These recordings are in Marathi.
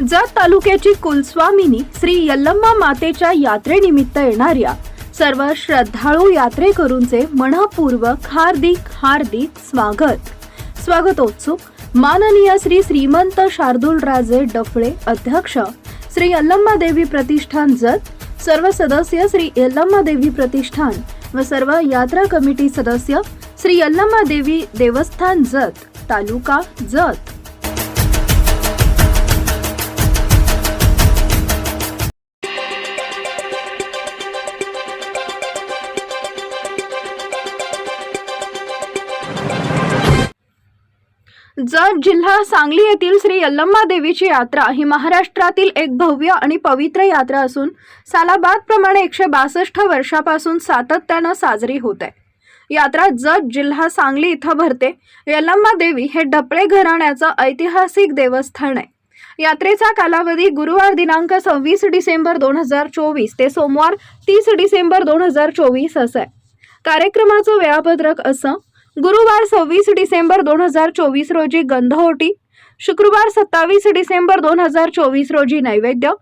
जत तालुक्याची कुलस्वामिनी श्री यल्लम्मा मातेच्या यात्रेनिमित्त येणाऱ्या सर्व श्रद्धाळू यात्रेकरूंचे मनपूर्वक हार्दिक हार्दिक स्वागत. स्वागतोत्सुक. माननीय श्री श्रीमंत शार्दूलराजे डफळे अध्यक्ष श्री यल्लम्मा देवी प्रतिष्ठान जत सर्व सदस्य श्री यल्लम्मा देवी प्रतिष्ठान व सर्व यात्रा कमिटी सदस्य श्री यल्लम्मा देवी देवस्थान जत तालुका जत जत जिल्हा सांगली येथील श्री यल्लम्मा देवीची यात्रा ही महाराष्ट्रातील एक भव्य आणि पवित्र यात्रा असून सालाबादप्रमाणे एकशे बासष्ट वर्षापासून सातत्यानं साजरी होत. आहे यात्रा जत जिल्हा सांगली इथं भरते. यल्लम्मा देवी हे डपळे घराण्याचं ऐतिहासिक देवस्थान आहे. यात्रेचा कालावधी गुरुवार दिनांक सव्वीस डिसेंबर दोन हजार चोवीस ते सोमवार तीस डिसेंबर दोन हजार चोवीस असं आहे. कार्यक्रमाचं वेळापत्रक असं गुरुवार सव्वीस डिसेंबर दोन हजार चोवीस रोजी गंधहोटी शुक्रवार सत्तावीस डिसेंबर दोन हजार चोवीस रोजी नैवेद्य.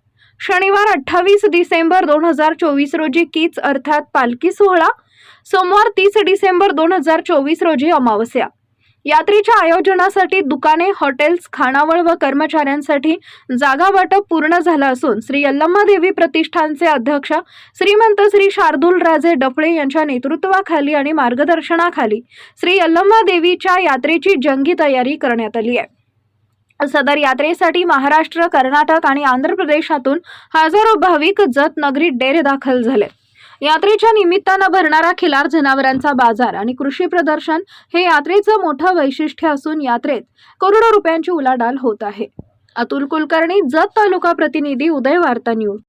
शनिवार अठ्ठावीस डिसेंबर दोन हजार चोवीस रोजी कीच अर्थात पालखी सोहळा. सोमवार तीस डिसेंबर दोन हजार चोवीस रोजी अमावस्या. यात्रेच्या आयोजनासाठी दुकाने हॉटेल्स खानावळ व कर्मचाऱ्यांसाठी जागा वाटप पूर्ण झालं असून श्री यल्लम्मा देवी प्रतिष्ठानचे अध्यक्ष श्रीमंत श्री शार्दूल राजे डफळे यांच्या नेतृत्वाखाली आणि मार्गदर्शनाखाली श्री यल्लम्मा देवीच्या यात्रेची जंगी तयारी करण्यात आली आहे. सदर यात्रेसाठी महाराष्ट्र कर्नाटक आणि आंध्र प्रदेशातून हजारो भाविक जत नगरीत डेरे दाखल झाले. यात्रेच्या निमित्तानं भरणारा खिलार जनावरांचा बाजार आणि कृषी प्रदर्शन हे यात्रेचं मोठं वैशिष्ट्य असून यात्रेत करोडो रुपयांची उलाढाल होत आहे. अतुल कुलकर्णी जत तालुका प्रतिनिधी उदय वार्ता न्यूज.